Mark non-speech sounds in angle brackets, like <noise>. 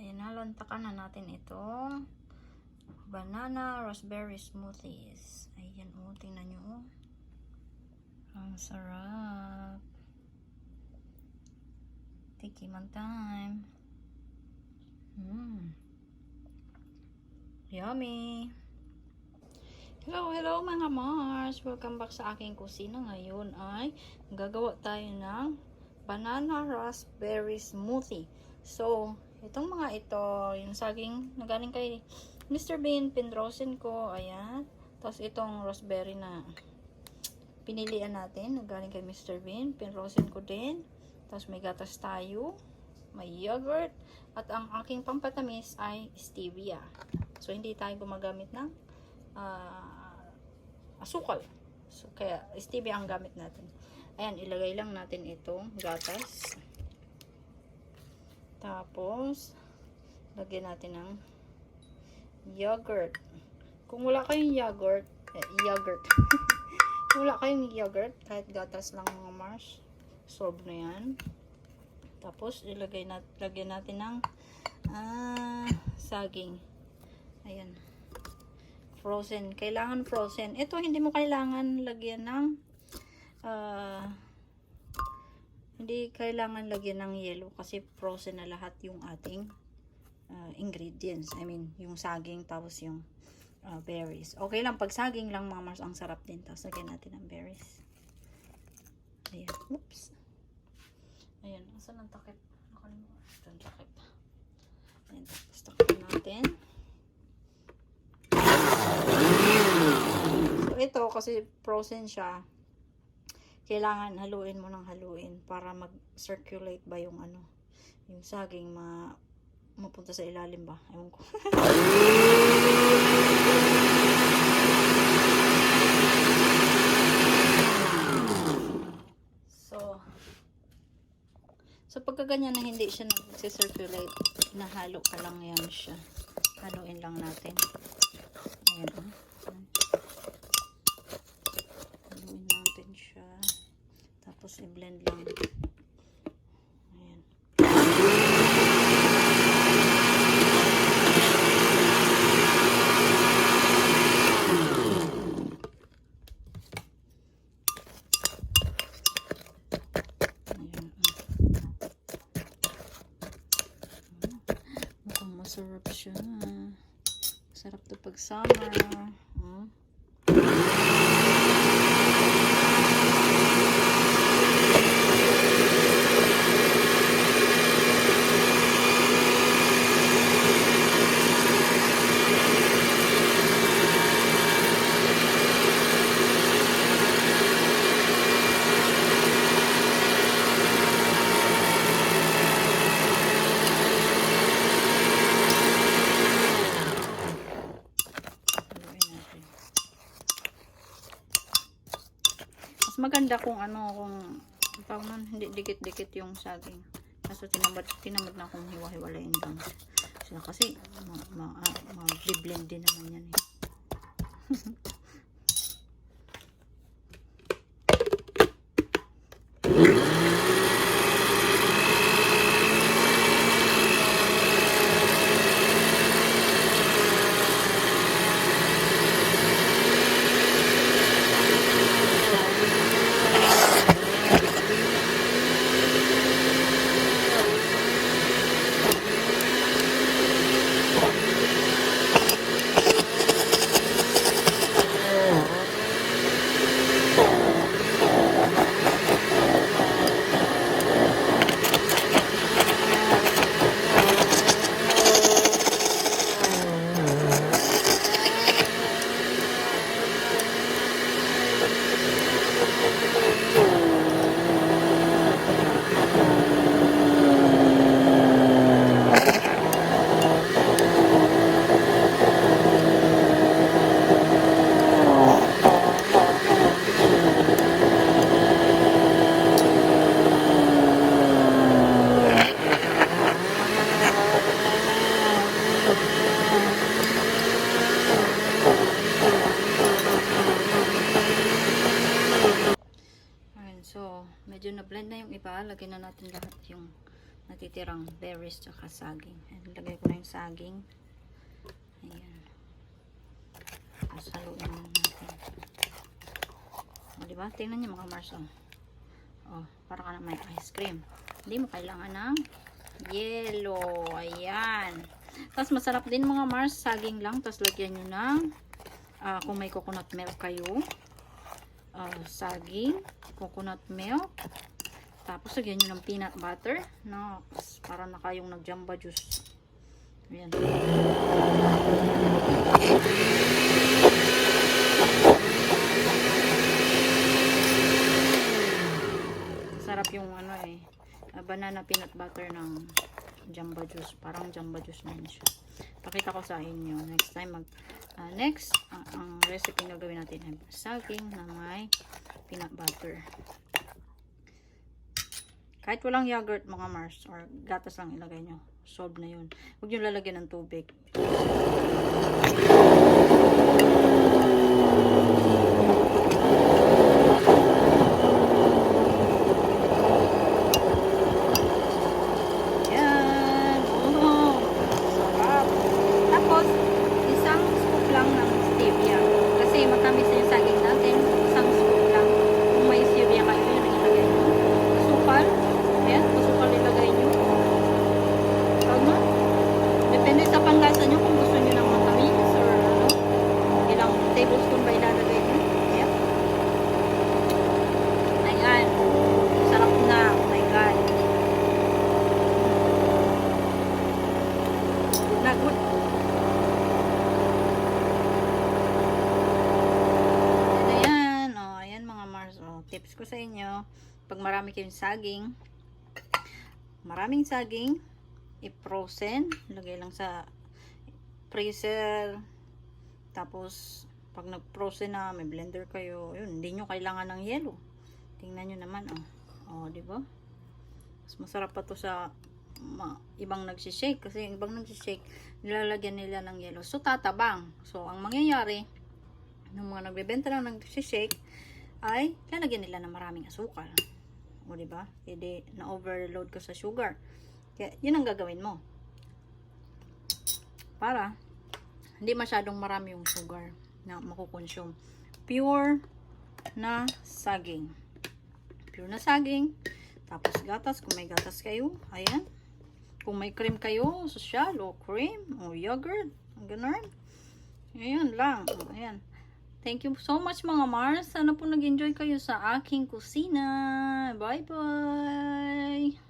Ayan, nalantakan na natin itong banana raspberry smoothies. Ayan, oh, tingnan nyo, oh. Ang sarap. Tikiman time. Mmm. Yummy. Hello, hello mga Mars! Welcome back sa aking kusina. Ngayon ay gagawa tayo ng banana raspberry smoothie. So, itong mga ito, yung saging na galing kay Mr. Bean, pinrosen ko. Ayan. Tapos itong raspberry na pinilian natin, na galing kay Mr. Bean. Pinrosen ko din. Tapos may gatas tayo. May yogurt. At ang aking pampatamis ay stevia. So, hindi tayo gumagamit ng ah, asukal. So, kaya stevia ang gamit natin. Ayan, ilagay lang natin itong gatas. Tapos, lagyan natin ng yogurt. Kung wala kayong yogurt, eh, yogurt. <laughs> Kung wala kayong yogurt, kahit gatas lang mga mars, solve na yan. Tapos, ilagay nat lagyan natin ng ah, saging. Ayan. Frozen. Kailangan frozen. Ito, hindi mo kailangan lagyan ng ah, hindi kailangan lagyan ng yellow kasi frozen na lahat yung ating ah, ingredients. I mean, yung saging tapos yung ah, berries. Okay lang, pag saging lang mga mars, ang sarap din. Tapos lagyan natin ng berries. Ayan. Oops. Ayan. Asan ang takip? Nakalimutan. Ang takip. Ayan. Tapos takip natin. Ito kasi frozen siya. Kailangan haluin mo ng haluin para mag-circulate ba yung ano, yung saging ma mapunta sa ilalim ba? Ewan ko. so, so pagka ganyan na hindi siya nag-circulate, nahalo ka lang yan siya. Haluin lang natin. Ayan, oh. Ayan. Haluin natin siya. Tapos i-blend lang. Ayan. Masarap siya. Sarap to pag summer. Mm. Haluin natin. Mas maganda kung ano, kung tawag hindi dikit-dikit yung saging. Kaso tinamad, tinamad na akong hiwa-hiwalayin lang sila kasi ma, ma, ah, ma-blend din naman yan eh. <laughs> Lagyan na natin lahat yung natitirang berries tsaka saging. Ayan, Lagay ko na yung saging. Ayan. Tapos haluin na natin. O, diba? Tingnan niyo mga Mars. Oh, para ka na may ice cream. Hindi mo kailangan ng yellow. Ayan. Tapos masarap din mga Mars, saging lang. Tapos lagyan nyo ng, ah, kung may coconut milk kayo, ah, saging, coconut milk, tapos lagyan nyo ng peanut butter. No, para na kayong nag-jamba juice. Ayan. Sarap yung ano eh, ah, banana peanut butter ng jamba juice. Parang jamba juice na yun siya. Pakita ko sa inyo. Next time mag ah, next ang, ang recipe na gawin natin ay saging na may peanut butter. Kahit walang yogurt mga Mars or gatas lang ilagay nyo. Solve na yun. Huwag nyo lalagyan ng tubig. Yan. Oh, sarap. Tapos, isang scoop lang ng stevia. Kasi matamis na yung saging natin. Isang scoop lang. Kung may stevia kayo, yun ang ilagay nyo. Sukal. Ayan, masukal ilagay nyo. Tama. Depende sa panlasa nyo kung gusto nyo ng matamis or ano. Ilang tablespoon ba ilalagay nyo. Ayan. Ayan. Sarap na. Oh my God. Good na good. Ayan, oh, ayan mga Mars. Oh, tips ko sa inyo, pag marami kayong saging, maraming saging, i-frozen, lagay lang sa freezer. Tapos, pag nag-frozen na, may blender kayo, yun, hindi nyo kailangan ng yelo. Tingnan nyo naman, oh. Oh, di ba? Mas masarap pa to sa ma- ibang nagsishake kasi yung ibang nagsishake nilalagyan nila ng yellow so tatabang so ang mangyayari ng mga nagbebenta ng nagsishake ay lalagyan nila ng maraming asukal. O di ba? Hindi na overload ka sa sugar. Kaya yun ang gagawin mo. Para hindi masyadong marami yung sugar na makukonsume. Pure na saging. Pure na saging. Tapos gatas, kung may gatas kayo, ayan. Kung may cream kayo, social, o cream, o yogurt, ganun. Ayan lang, ayan. Thank you so much mga Mars. Sana po nag-enjoy kayo sa aking kusina. Bye-bye!